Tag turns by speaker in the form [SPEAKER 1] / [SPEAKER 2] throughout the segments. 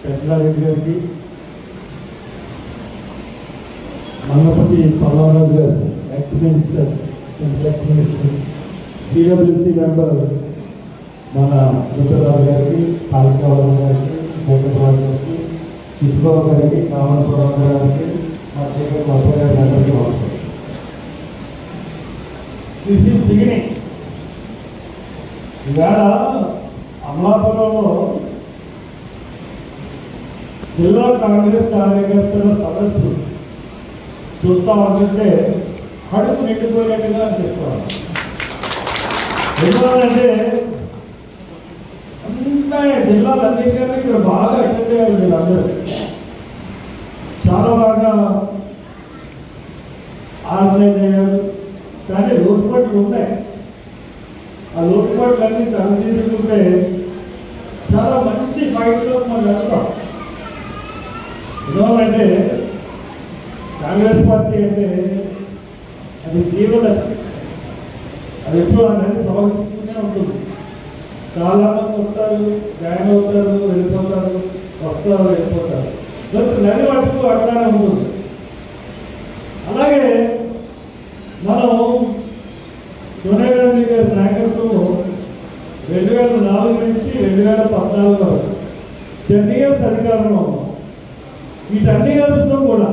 [SPEAKER 1] చంద్రారెడ్డి గారికి మంగపతి పల్లారాజు గారు ex minister ex minister member మన రుద్రరాజు గారికి కాళికావరం గారికి వెంకటరాజు గారికి చిట్టుబాబు గారికి కామనపురం గారికి మా చీకటి కొత్త గారికి అందరికీ నమస్కారం. దిస్ బిగినింగ్ ఇవాళ అమలాపురంలో జిల్లా కాంగ్రెస్ కార్యకర్తల సదస్సు చూస్తా ఉంటుంటే కడుపు నిండిపోయినట్టుగా అనిపిస్తాను ఎందుకంటే అంతా జిల్లాలన్నింటికన్నా ఇక్కడ బాగా అటెండ్ అయ్యారు వీళ్ళందరూ చాలా బాగా ఆర్గనైజ్ అయ్యారు కానీ లోటుపాట్లు ఉన్నాయి. ఆ లోటుపాట్లన్నీ సరిదిద్దుకుంటే చాలా మంచి ఫైట్లో మనం వెళ్తాం. ఎందుకంటే కాంగ్రెస్ పార్టీ అంటే అది జీవన అది ఎప్పుడు అనేది ప్రవహిస్తూనే ఉంటుంది. చాలా మంది వస్తారు జాయిన్ అవుతారు వెళ్ళిపోతారు వస్తారు వెళ్ళిపోతారు. ప్రతి నెల మటుకు అట్లానే ఉంటుంది. అలాగే మనం సోనియా గాంధీ గారి నాయకత్వం రెండు వేల నాలుగు నుంచి రెండు వేల పద్నాలుగు వరకు టెన్ ఇయర్స్ అధికారంలో ఉంది ఈ టెన్ ఇయర్స్లో కూడా.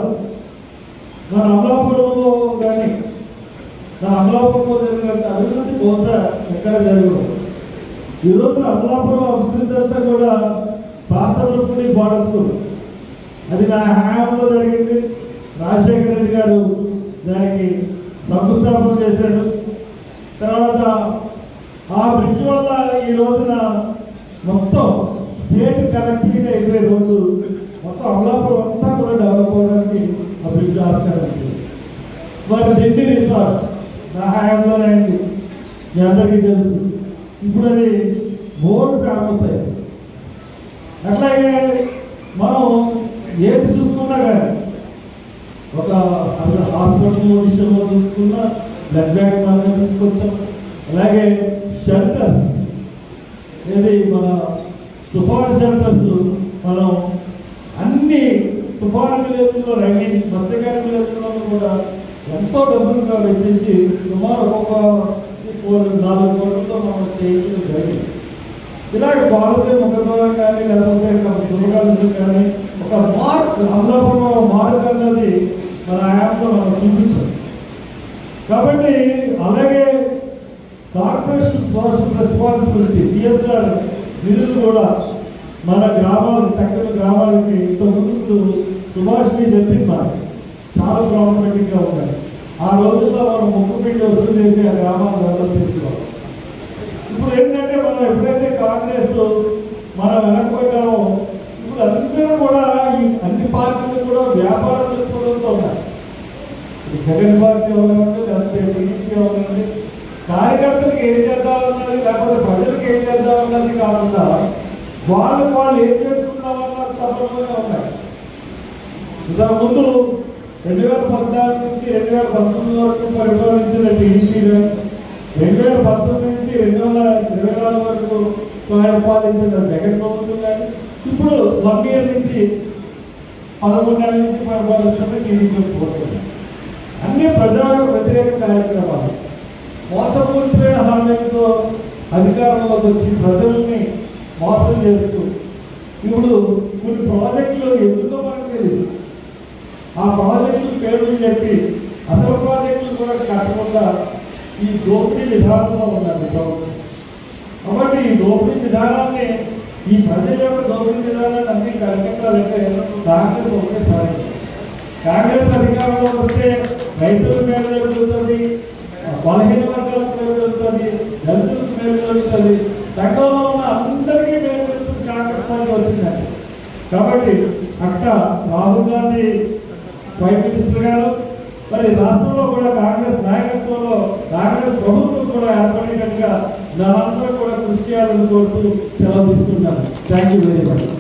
[SPEAKER 1] మన అమలాపురంలో కానీ నా అమలాపురంలో జరిగిన అభివృద్ధి బహుశా ఎక్కడ జరగదు. ఈరోజు అమలాపురం అభివృద్ధి అంతా కూడా పాసరుకుని బోర్డర్ స్కూల్ అది నా హయాంలో జరిగింది. రాజశేఖర రెడ్డి గారు దానికి శంకుస్థాపన చేశాడు. తర్వాత ఆ బ్రిడ్జ్ వల్ల ఈ రోజున మొత్తం స్టేట్ కనెక్టివిటీ అయిపోయే రోజు మొత్తం అమలాపురం అంతా కూడా డెవలప్ అవడానికి అభివృద్ధి బ్రిడ్జ్ ఆస్కారం ఇచ్చింది మరి రిసార్ట్స్ నా హయాంలోనే అయింది మీ అందరికీ తెలుసు. ఇప్పుడు అది మోర్ ఫేమస్ అయింది. అట్లాగే మనం ఏది చూసుకున్నా కానీ ఒక హాస్పిటల్ విషయంలో చూసుకున్నా బ్లడ్ బ్యాంక్ మనమే తీసుకొచ్చాం. అలాగే షెల్టర్స్ ఏది మన తుఫాను షెల్టర్స్ మనం తుఫాను విలేజ్లో రైడింగ్ మత్స్యకార కూడా ఎంతో డబ్బులుగా వెచ్చించి సుమారు ఒక నాలుగు కోట్లతో మనం చేయించడం జరిగింది. ఇలాగ పాలసీ ముఖద్వారం కానీ లేకపోతే కానీ ఒక మార్క్ అమలాపురం మార్క్ అన్నది మన యాప్లో మనం చూపించాం. కాబట్టి అలాగే కార్పొరేషన్ సోషల్ రెస్పాన్సిబిలిటీ సిఎస్ఆర్ నిధులు కూడా మన గ్రామాలు తక్కువ గ్రామాలకి ఇంతకుముందు సుభాష్ని చెప్పింది మనకి చాలా ప్రాబ్లమేటిక్గా ఉన్నాయి ఆ రోజుల్లో మనం ముక్కు పిండి వసూలు చేసి ఆ గ్రామాలు డెవలప్ చేసుకోవాలి ఇప్పుడు ఏంటంటే మనం ఎప్పుడైతే కాంగ్రెస్ మనం వెనకపోయామో ఇప్పుడు అందరూ కూడా ఈ అన్ని పార్టీలు కూడా వ్యాపారం చేసుకోవడంతో ఉన్నాయి సెకండ్ పార్టీ ఎవరంటే లేకపోతే టీడీపీ ఎవరంటే కార్యకర్తలకు ఏం చేద్దామన్నది లేకపోతే ప్రజలకు ఏం చేద్దామన్నది కాకుండా వాళ్ళు వాళ్ళు ఏం చేసుకుందామన్న తప్పకుండా ఉన్నాయి. ఇంతకుముందు రెండు వేల పద్నాలుగు నుంచి రెండు వేల పంతొమ్మిది వరకు పరిపాలించిన టీడీపీ రెండు వేల పంతొమ్మిది నుంచి రెండు వేల ఇరవై నాలుగు వరకు పరిపాలించిన జగన్ ప్రభుత్వం కానీ ఇప్పుడు వన్ ఇయర్ నుంచి పదకొండు నెలల నుంచి పరిపాలిస్తున్న టీడీపీ ప్రభుత్వం. అన్ని ప్రజా వ్యతిరేక కార్యక్రమాలు. మోసపూరితమైన హామీలతో అధికారంలోకి వచ్చి ప్రజల్ని మోసం చేస్తూ ఇప్పుడు కొన్ని ప్రాజెక్టులు ఎందుకో మనకు తెలియదు ఆ ప్రాజెక్టుల పేర్లు చెప్పి అసలు ప్రాజెక్టులు కూడా కట్టకుండా ఈ దోపిడీ విధానంలో ఉన్నది ప్రభుత్వం కాబట్టి ఈ దోపిడీ విధానాన్ని ఈ ప్రజల యొక్క దోపిడీ విధానాన్ని అన్ని కలకట్టాలంటే కాంగ్రెస్ ఒకేసారి. కాంగ్రెస్ అధికారంలో వస్తే రైతుల మేలు జరుగుతుంది బలహీన వర్గాలకు మేలు జరుగుతుంది దళితులకు మేలు జరుగుతుంది. సంఘంలో ఉన్న అందరికీ మేలు జరుగుతుంది కాంగ్రెస్ పార్టీ వచ్చిందండి కాబట్టి అక్కడ రాహుల్ గాంధీ ప్రైమ్ మినిస్టర్ గారు మరి రాష్ట్రంలో కూడా కాంగ్రెస్ నాయకత్వంలో కాంగ్రెస్ ప్రభుత్వం కూడా ఏర్పడేటట్టుగా దానంతా కూడా కృషి చేయాలని కోరుతూ సెలవు తీసుకుంటాను థ్యాంక్ యూ వెరీ మచ్